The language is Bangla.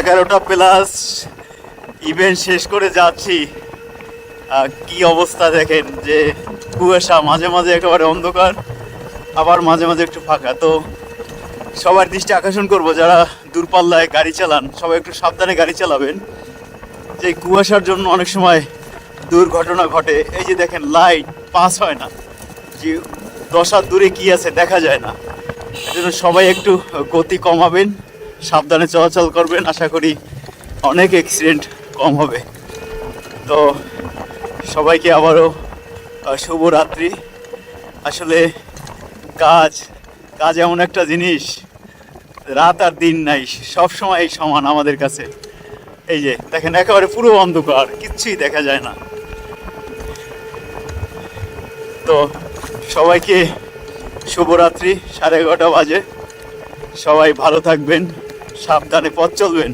এগারোটা প্লাস ইভেন্ট শেষ করে যাচ্ছি। কি অবস্থা দেখেন যে কুয়াশা মাঝে মাঝে একেবারে অন্ধকার, আবার মাঝে মাঝে একটু ফাঁকা। তো সবার দৃষ্টি আকর্ষণ করব যারা দূরপাল্লায় গাড়ি চালান, সবাই একটু সাবধানে গাড়ি চালাবেন। যে কুয়াশার জন্য অনেক সময় দুর্ঘটনা ঘটে। এই যে দেখেন লাইট পাস হয় না। যে দশার দূরে কি আছে দেখা যায় না। এজন্য সবাই একটু গতি কমাবেন। সাবধানে চলাচল করবেন। আশা করি অনেক অ্যাক্সিডেন্ট কম হবে। তো সবাইকে আবারও শুভরাত্রি। আসলে কাজ কাজ এমন একটা জিনিস, রাত আর দিন নাই, সব সময় সমান আমাদের কাছে। এই যে, দেখেন, একেবারে পুরো অন্ধকার, কিচ্ছুই দেখা যায় না। তো সবাইকে শুভরাত্রি, সাড়ে এগারোটা বাজে। সবাই ভালো থাকবেন। সাবধানে পথ চলবেন।